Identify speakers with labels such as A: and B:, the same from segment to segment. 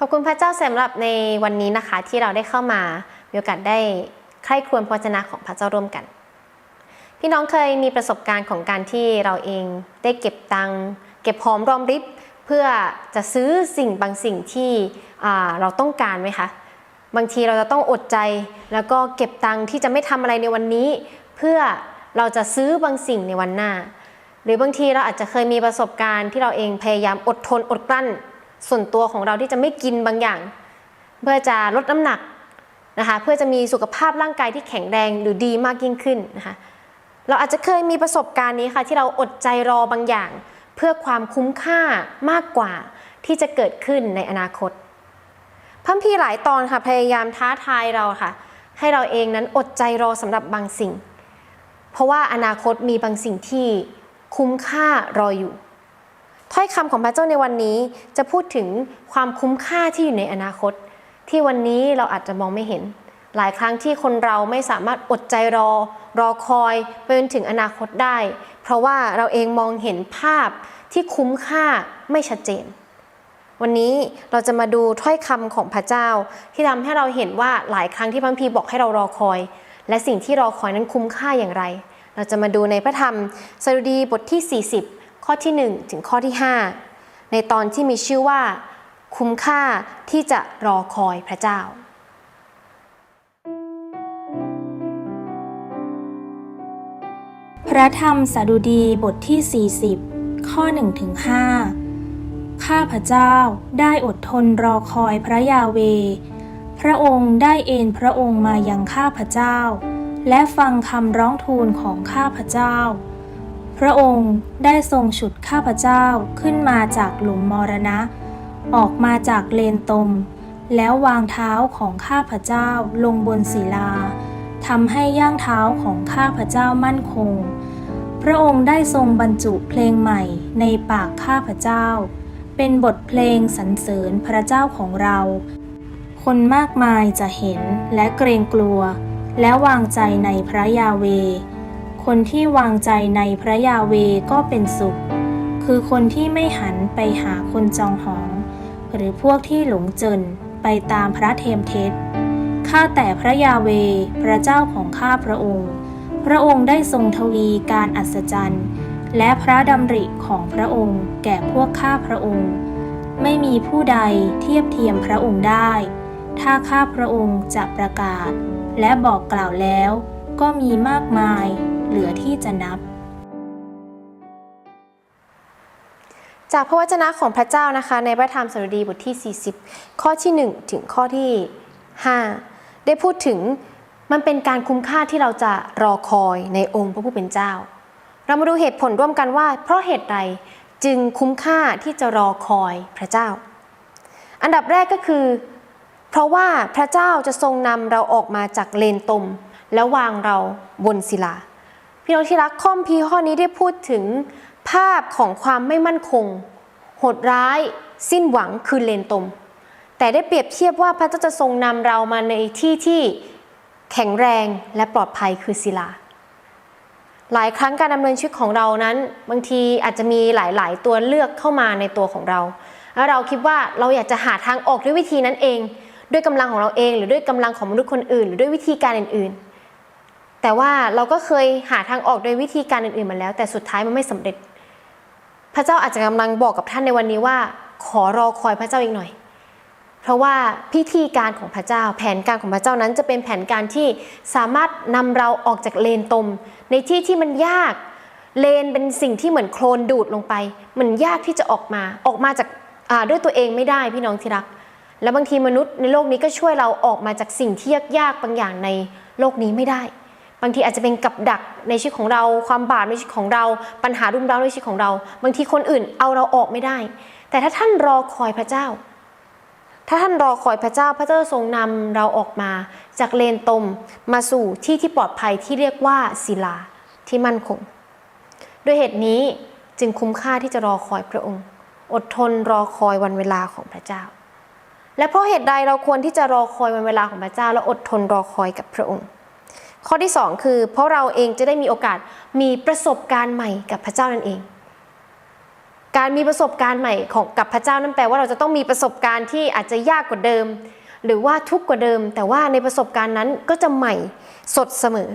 A: ขอบคุณพระเจ้าสำหรับในวันนี้นะคะ ที่เราได้เข้ามามีโอกาสได้ใคร่ครวญพระวจนะของพระเจ้าร่วมกัน พี่น้องเคยมีประสบการณ์ของการที่เราเองได้เก็บตังเก็บหอมรอมริบเพื่อจะซื้อสิ่งบางสิ่งที่เราต้องการไหมคะบางทีเราจะต้องอดใจแล้วก็เก็บตังที่จะไม่ทำอะไรในวันนี้ เพื่อเราจะซื้อบางสิ่งในวันหน้า หรือบางทีเราอาจจะเคยมีประสบการณ์ที่เราเองพยายามอดทนอดกลั้น ส่วนตัวของเราที่จะไม่กินบางอย่าง เพื่อจะลดน้ำหนักนะคะเพื่อจะมีสุขภาพร่างกายที่แข็งแรงหรือดีมากยิ่งขึ้นนะคะเราอาจจะเคยมีประสบการณ์นี้ค่ะที่เราอดใจรอบางอย่าง เพื่อความคุ้มค่ามากกว่าที่จะเกิดขึ้นในอนาคตพัมพีหลายตอนค่ะพยายามท้าทายเราค่ะ ให้เราเองนั้นอดใจรอสำหรับบางสิ่ง เพราะว่าอนาคตมีบางสิ่งที่คุ้มค่ารออยู่ ถ้อยคำของพระเจ้าในวันนี้จะพูดถึงความคุ้มค่าที่อยู่ในอนาคต ที่วันนี้เราอาจจะมองไม่เห็น หลายครั้งที่คนเราไม่สามารถอดใจรอ รอคอยไปจนถึงอนาคตได้ เพราะว่าเราเองมองเห็นภาพที่คุ้มค่าไม่ชัดเจน วันนี้เราจะมาดูถ้อยคำของพระเจ้า ที่ทำให้เราเห็นว่าหลายครั้งที่พระคัมภีร์บอกให้เรารอคอย และสิ่งที่รอคอยนั้นคุ้มค่าอย่างไร เราจะมาดูในพระธรรมสดุดีบทที่ 40 ข้อที่ 1 ถึงข้อที่ 5 ในตอนที่มีชื่อว่า คุ้มค่าที่จะรอคอยพระเจ้า
B: พระธรรมสดุดีบทที่ 40 ข้อ1ถึง5ข้าพระเจ้าได้อดทนรอคอยพระยาเว พระองค์ได้เอนพระองค์มายังข้าพระเจ้า และฟังคำร้องทูลของข้าพระเจ้า พระองค์ได้ทรงฉุดข้าพเจ้าขึ้นมาจากหลุมมรณะ ออกมาจากเลนตม แล้ววางเท้าของข้าพเจ้าลงบนศิลาทำให้ย่างเท้าของข้าพเจ้ามั่นคง พระองค์ได้ทรงบรรจุเพลงใหม่ในปากข้าพเจ้า เป็นบทเพลงสรรเสริญพระเจ้าของเรา คนมากมายจะเห็นและเกรงกลัว และวางใจในพระยาเว คนที่วางใจในพระยาเวก็เป็นสุข คือคนที่ไม่หันไปหาคนจองหอง หรือพวกที่หลงเจินไปตามพระเทมเท็จข้าแต่พระยาเวพระเจ้าของข้าพระองค์ พระองค์ได้ทรงทวีการอัศจรรย์ และพระดำริของพระองค์แก่พวกข้าพระองค์ ไม่มีผู้ใดเทียบเทียมพระองค์ได้ ถ้าข้าพระองค์จะประกาศ และบอกกล่าวแล้วก็มีมากมาย เหลือที่จะนับ
A: จากพระวจนะของพระเจ้านะคะ ในพระธรรมสดุดีบทที่ 40 ข้อที่ 1 ถึงข้อที่ 5 ได้พูดถึงมันเป็นการคุ้มค่าที่เราจะรอคอยในองค์พระผู้เป็นเจ้า เรามาดูเหตุผลร่วมกันว่า เพราะเหตุใดจึงคุ้มค่าที่จะรอคอยพระเจ้า อันดับแรกก็คือ เพราะว่าพระเจ้าจะทรงนำเราออกมาจากเลนตม แล้ววางเราบนศิลา พี่น้องที่รักข้อมพีข้อนี้ได้พูดถึงภาพของความไม่มั่นคง โหดร้าย สิ้นหวังคือเลนตม แต่ได้เปรียบเทียบว่าพระเจ้าจะทรงนำเรามาในที่ที่แข็งแรงและปลอดภัยคือศิลา หลายครั้งการดำเนินชีวิตของเรานั้น บางทีอาจจะมีหลาย ๆ ตัวเลือกเข้ามาในตัวของเรา แล้วเราคิดว่าเราอยากจะหาทางออกด้วยวิธีนั้นเอง ด้วยกำลังของเราเอง หรือด้วยกำลังของมนุษย์คนอื่น หรือด้วยวิธีการอื่น ๆ แต่ว่าเราก็เคยหาทางออกโดยวิธีการอื่นๆมาแล้ว แต่สุดท้ายมันไม่สำเร็จ พระเจ้าอาจจะกำลังบอกกับท่านในวันนี้ว่า ขอรอคอยพระเจ้าอีกหน่อย เพราะว่าพิธีการของพระเจ้า แผนการของพระเจ้านั้นจะเป็นแผนการที่สามารถนำเราออกจากเลนตม ในที่ที่มันยากเลนเป็นสิ่งที่เหมือนโคลนดูดลงไป มันยากที่จะออกมาออกมาจากาด้วยตัวเองไม่ได้พี่น้องที่รัก แล้วบางทีมนุษย์ในโลกนี้ก็ช่วยเราออกมาจากสิ่งที่ยากๆบางอย่างในโลกนี้ไม่ได้ บางทีอาจจะเป็นกับดักในชีวิตของเรา ความบาปในชีวิตของเรา ปัญหารุมเร้าในชีวิตของเรา บางทีคนอื่นเอาเราออกไม่ได้ แต่ถ้าท่านรอคอยพระเจ้า ถ้าท่านรอคอยพระเจ้า พระเจ้าทรงนำเราออกมา จากเลนตมมาสู่ที่ที่ปลอดภัยที่เรียกว่าศิลาที่มั่นคง ด้วยเหตุนี้จึงคุ้มค่าที่จะรอคอยพระองค์ อดทนรอคอยวันเวลาของพระเจ้า และเพราะเหตุใดเราควรที่จะรอคอยวันเวลาของพระเจ้า และอดทนรอคอยกับพระองค์ ข้อที่สองคือ เพราะเราเองจะได้มีโอกาสมีประสบการณ์ใหม่กับพระเจ้านั่นเอง การมีประสบการณ์ใหม่ของกับพระเจ้านั่นแปลว่าเราจะต้องมีประสบการณ์ที่อาจจะยากกว่าเดิม หรือว่าทุกข์กว่าเดิม แต่ว่าในประสบการณ์นั้นก็จะใหม่สดเสมอ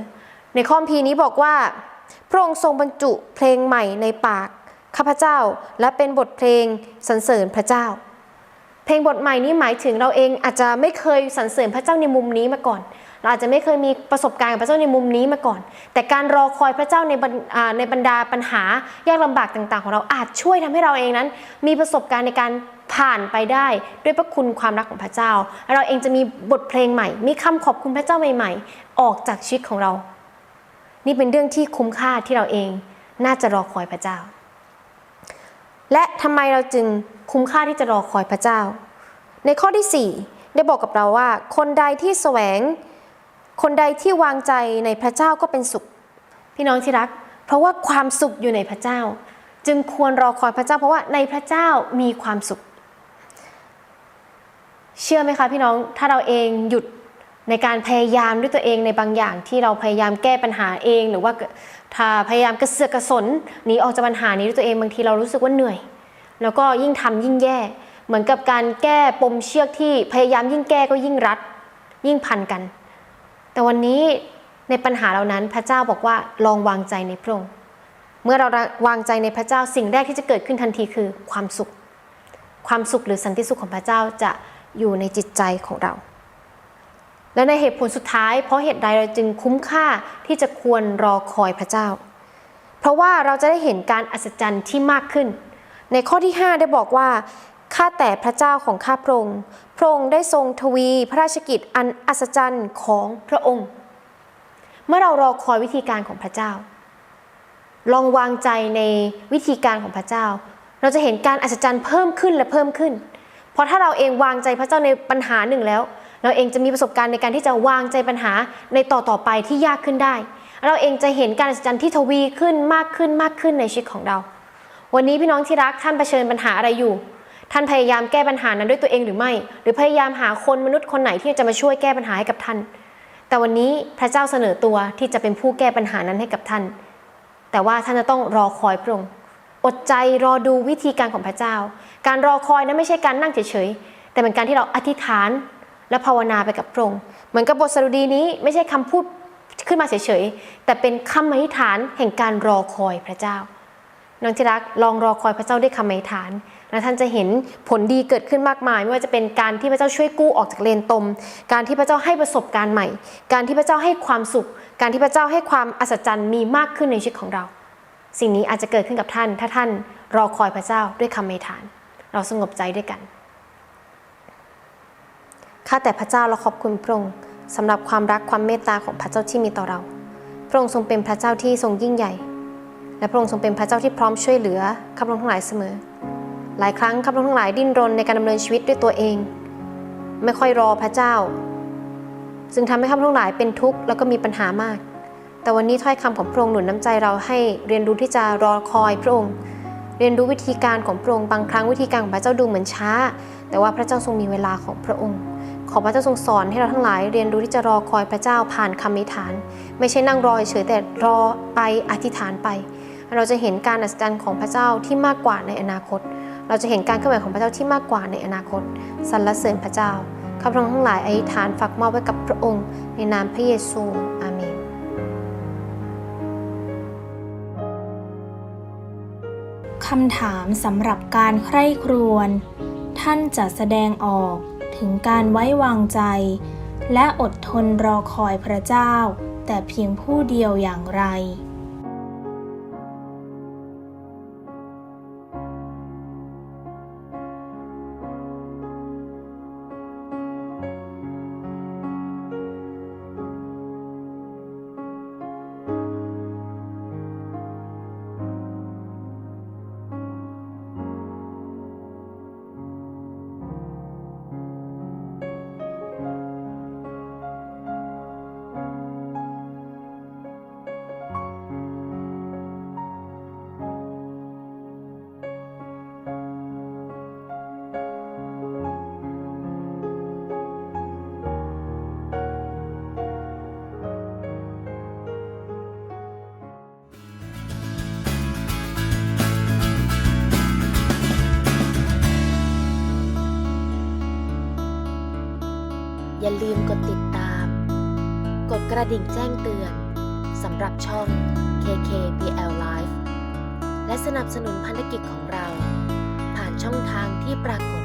A: ในข้อพีนี้บอกว่า พระองค์ทรงบรรจุเพลงใหม่ในปากข้าพเจ้าและเป็นบทเพลงสรรเสริญพระเจ้า เพลงบทใหม่นี้หมายถึงเราเองอาจจะไม่เคยสรรเสริญพระเจ้าในมุมนี้มาก่อน เราอาจจะไม่เคยมีประสบการณ์กับพระเจ้าในมุมนี้มาก่อน แต่การรอคอยพระเจ้าในในบรรดาปัญหายากลำบากต่างๆ ของเราอาจช่วยทำให้เราเองนั้น มีประสบการณ์ในการผ่านไปได้ด้วยพระคุณความรักของพระเจ้าและเราเองจะมีบทเพลงใหม่ มีคำขอบคุณพระเจ้าใหม่ ๆ ออกจากชีวิตของเรา นี่เป็นเรื่องที่คุ้มค่าที่เราเองน่าจะรอคอยพระเจ้า และทำไมเราจึงคุ้มค่าที่จะรอคอยพระเจ้า ในข้อที่ 4 ได้บอกกับเราว่า คนใดที่แสวง คนใดที่วางใจในพระเจ้าก็เป็นสุข พี่น้องที่รัก เพราะว่าความสุขอยู่ในพระเจ้า จึงควรรอคอยพระเจ้า เพราะว่าในพระเจ้ามีความสุข เชื่อไหมคะพี่น้องถ้าเราเองหยุดในการพยายามด้วยตัวเองในบางอย่างที่เราพยายามแก้ปัญหาเอง หรือว่าถ้าพยายามกระเสือกกระสนหนีออกจากปัญหานี้ด้วยตัวเองบางทีเรารู้สึกว่าเหนื่อย แล้วก็ยิ่งทำยิ่งแย่ เหมือนกับการแก้ปมเชือกที่พยายามยิ่งแก้ก็ยิ่งรัด ยิ่งพันกัน แต่วันนี้ในปัญหาเหล่านั้นพระเจ้าบอกว่าลองวางใจในพระองค์เมื่อเราวางใจในพระเจ้าสิ่งแรกที่จะเกิดขึ้นทันทีคือความสุข ความสุขหรือสันติสุขของพระเจ้าจะอยู่ในจิตใจของเรา และในเหตุผลสุดท้าย เพราะเหตุใดเราจึงคุ้มค่าที่จะควรรอคอยพระเจ้า เพราะว่าเราจะได้เห็นการอัศจรรย์ที่มากขึ้น ในข้อที่ 5 ได้บอกว่า ข้าแต่พระเจ้าของข้าพระองค์ พระองค์ได้ทรงทวีพระราชกิจอันอัศจรรย์ของพระองค์ เมื่อเรารอคอยวิธีการของพระเจ้า ลองวางใจในวิธีการของพระเจ้า เราจะเห็นการอัศจรรย์เพิ่มขึ้นและเพิ่มขึ้น เพราะถ้าเราเองวางใจพระเจ้าในปัญหาหนึ่งแล้ว เราเองจะมีประสบการณ์ในการที่จะวางใจปัญหาในต่อต่อไปที่ยากขึ้นได้ เราเองจะเห็นการอัศจรรย์ที่ทวีขึ้นมากขึ้นมากขึ้นในชีวิตของเรา วันนี้พี่น้องที่รักท่านเผชิญปัญหาอะไรอยู่ ท่านพยายามแก้ปัญหานั้นด้วยตัวเองหรือไม่ หรือพยายามหาคนมนุษย์คนไหนที่จะมาช่วยแก้ปัญหาให้กับท่าน แต่วันนี้พระเจ้าเสนอตัวที่จะเป็นผู้แก้ปัญหานั้นให้กับท่าน แต่ว่าท่านจะต้องรอคอยพระองค์อดใจรอดูวิธีการของพระเจ้า การรอคอยนั้นไม่ใช่การนั่งเฉยๆ แต่เป็นการที่เราอธิษฐานและภาวนาไปกับพระองค์ เหมือนกับบทสรุดีนี้ไม่ใช่คำพูดขึ้นมาเฉยๆ แต่เป็นคำอธิษฐานแห่งการรอคอยพระเจ้า น้องที่รักลองรอคอยพระเจ้าด้วยคำอธิษฐาน และท่านจะเห็นผลดีเกิดขึ้นมากมาย ไม่ว่าจะเป็นการที่พระเจ้าช่วยกู้ออกจากเลนตม การที่พระเจ้าให้ประสบการณ์ใหม่ การที่พระเจ้าให้ความสุข การที่พระเจ้าให้ความอัศจรรย์มีมากขึ้นในชีวิตของเรา สิ่งนี้อาจจะเกิดขึ้นกับท่าน ถ้าท่านรอคอยพระเจ้าด้วยคำอธิษฐาน เราสงบใจด้วยกันข้าแต่พระเจ้าเราขอบคุณพระองค์สำหรับความรักความเมตตาของพระเจ้าที่มีต่อเรา พระองค์ทรงเป็นพระเจ้าที่ทรงยิ่งใหญ่ และพระองค์ทรงเป็นพระเจ้าที่พร้อมช่วยเหลือข้าพระองค์ทั้งหลายเสมอ หลายครั้งข้าพระองทั้งหลายดิ้นรนในการดำเนินชีวิตด้วยตัวเอง ไม่ค่อยรอพระเจ้าจึงทำให้ข้าพระองทั้งหลายเป็นทุกข์แล้วก็มีปัญหามาก แต่วันนี้ถ้อยคำของพระองค์หนุนน้ำใจเราให้เรียนรู้ที่จะรอคอยพระองค์ เรียนรู้วิธีการของพระองค์บางครั้งวิธีการของพระเจ้าดูเหมือนช้า แต่ว่าพระเจ้าทรงมีเวลาของพระองค์ ขอพระเจ้าทรงสอนให้เราทั้งหลาย เรียนรู้ที่จะรอคอยพระเจ้าผ่านคำอธิฐาน ไม่ใช่นั่งรอเฉยแต่รอไปอธิษฐานไป เราจะเห็นการอัศจรรย์ของพระเจ้าที่มากกว่าในอนาคต เราจะเห็นการเคลื่อนไหวของพระเจ้าที่มากกว่าในอนาคตสรรเสริญพระเจ้าข้าพระองค์ทั้งหลายอธิษฐานฝากมอบไว้กับพระองค์ ในนามพระเยซูอาเมน
B: คำถามสำหรับการใคร่ครวญท่านจะแสดงออกถึงการไว้วางใจ และอดทนรอคอยพระเจ้า แต่เพียงผู้เดียวอย่างไร
A: มกดติดตาม กดกระดิ่งแจ้งเตือนสำหรับช่อง KKPL Live และสนับสนุนพันธกิจของเรา ผ่านช่องทางที่ปรากฏ